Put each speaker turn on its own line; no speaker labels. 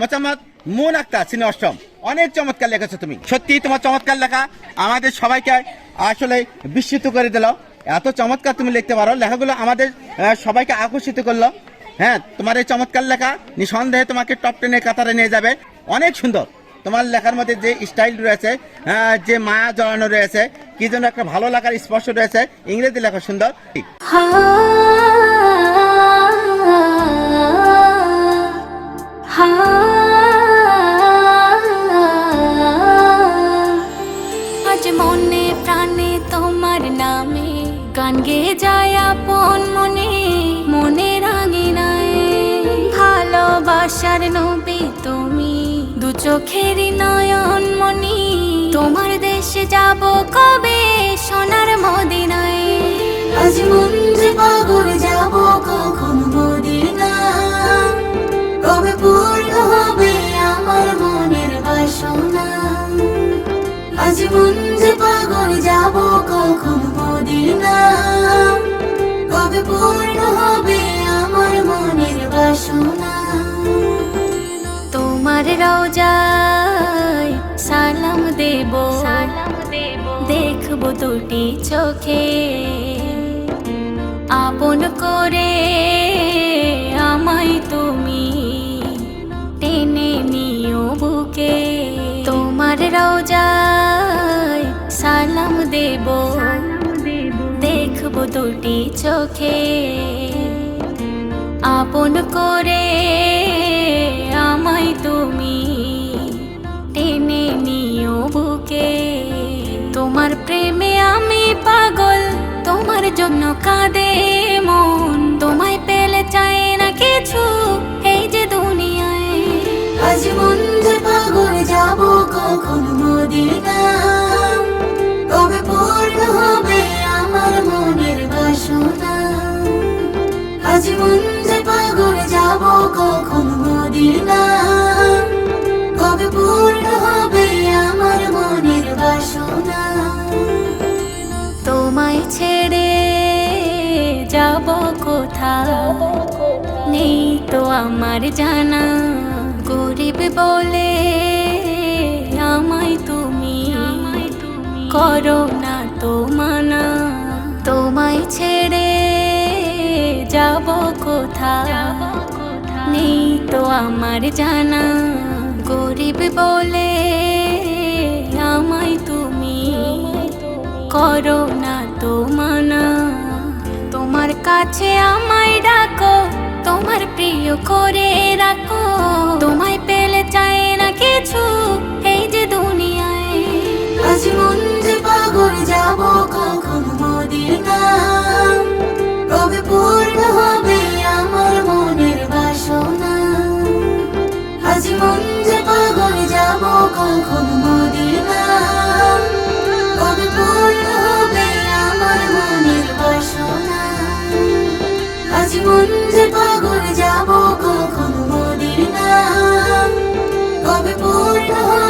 Mohammad moon Akter সিনে অষ্টম। অনেক চমৎকার লেখেছো তুমি। সত্যি তোমার চমৎকার লেখা। আমাদের সবাইকে আসলে বিস্মিত করে দিল। এত চমৎকার তুমি লিখতে পারো। লেখাগুলো আমাদের সবাইকে আকর্ষিত করল। হ্যাঁ তোমার এই চমৎকার লেখা নিঃসন্দেহে তোমাকে টপ টেনের কাতারে নিয়ে যাবে। অনেক সুন্দর। তোমার লেখার মধ্যে যে স্টাইল রয়েছে যে মায়া জড়ানো রয়েছে, কি যেন একটা ভালো লাগার স্পর্শ রয়েছে। ইংরেজি লেখা সুন্দর।
গান গেয়ে যায় আপন মনে মনে রাঙিনায়। ভালোবাসার নবী তুমি, দু চোখের নয়ন মনি তোমার দেশে যাব কবে, সোনার মদিনায়। আজ মন পাগল, যাব কখন মদিনা কবে পূর্ণ হবে আমার মনের বাসনা? আজ মন পাগল, যাব কখন পূর্ণ হবে আমার মনের বাসনা। তোমার রোজায় সালাম দেব। সালাম দেব। দেখব দুটি চোখে। আপন করে আমায় তুমি টেনে নিও বুকে। তোমার রোজায় সালাম দেব। দুটি চোখে আপন করে আমায় তুমি টেনে নিও বুকে। তোমার প্রেমে আমি পাগল, তোমার জন্য কাঁদে মন। তোমায় পেলে চায় না কিছু এই যে দুনিয়ায়। আজ মন যে পাগল, যাব কখন মদিনা আজ মন যে পাগল যাব কখন মদিনা কবে পূর্ণ হবে আমার মনের বাসনা? তোমায় ছেড়ে যাব কোথাও? নেই তো আমার জানা। গরিব বলে আমায় তুমি। করো না তো যাব কোথা নেই তো আমার জানা। গরিব বলে আমায় তুমি করো না তো মানা। তোমার কাছে আমায় ডাকো। কখন মোদির নাম মন যে পাগল যাব কখন মোদির নাম কবে পূর্ণ